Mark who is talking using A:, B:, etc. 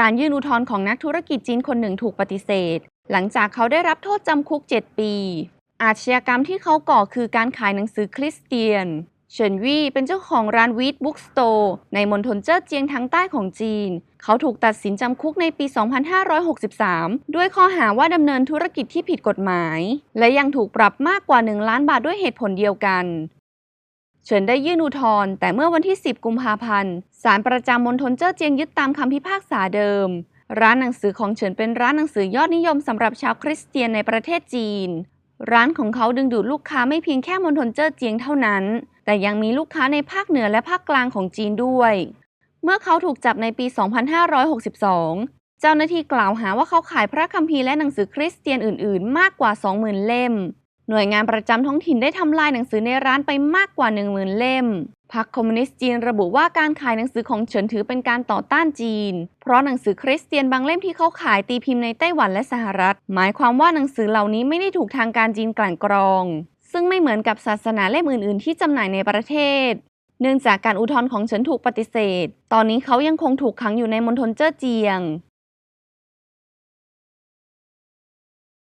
A: การยื่นอุทธรณ์ของนักธุรกิจจีนคนหนึ่งถูกปฏิเสธ หลังจากเขาได้รับโทษจำคุก 7 ปี อาชญากรรมที่เขาก่อคือการขายหนังสือคริสเตียน เฉินวี่เป็นเจ้าของร้านวีดบุ๊กสโตร์ในมณฑลเจ้อเจียงทางใต้ของจีน เขาถูกตัดสินจำคุกในปี 2563 ด้วยข้อหาว่าดำเนินธุรกิจที่ผิดกฎหมาย และยังถูกปรับมากกว่า 1 ล้านบาทด้วยเหตุผลเดียวกัน เฉินได้ยื่นอุทธรณ์แต่เมื่อวันที่ 10 กุมภาพันธ์ศาลประจำมณฑลเจ้อเจียงยึดตามคำพิพากษาเดิม ร้านหนังสือของเฉินเป็นร้านหนังสือยอดนิยมสำหรับชาวคริสเตียนในประเทศจีน ร้านของเขาดึงดูดลูกค้าไม่เพียงแค่มณฑลเจ้อเจียงเท่านั้น แต่ยังมีลูกค้าในภาคเหนือและภาคกลางของจีนด้วย เมื่อเขาถูกจับในปี 2562 เจ้าหน้าที่กล่าวหาว่าเขาขายพระคัมภีร์และหนังสือคริสเตียนอื่น ๆ มากกว่า 20,000 เล่ม หน่วยงานประจำท้องถิ่นได้ทำลายหนังสือในร้านไปมากกว่า 10,000 เล่ม พรรคคอมมิวนิสต์จีนระบุว่าการขายหนังสือของเฉินถือเป็นการต่อต้านจีน เพราะหนังสือคริสเตียนบางเล่มที่เขาขายตีพิมพ์ในไต้หวันและสหรัฐ หมายความว่าหนังสือเหล่านี้ไม่ได้ถูกทางการจีนกลั่นกรอง ซึ่งไม่เหมือนกับศาสนาเล่มอื่น ๆ ที่จำหน่ายในประเทศ เนื่องจากการอุทธรณ์ของเฉินถูกปฏิเสธ ตอนนี้เขายังคงถูกขังอยู่ในมณฑลเจ้อเจียง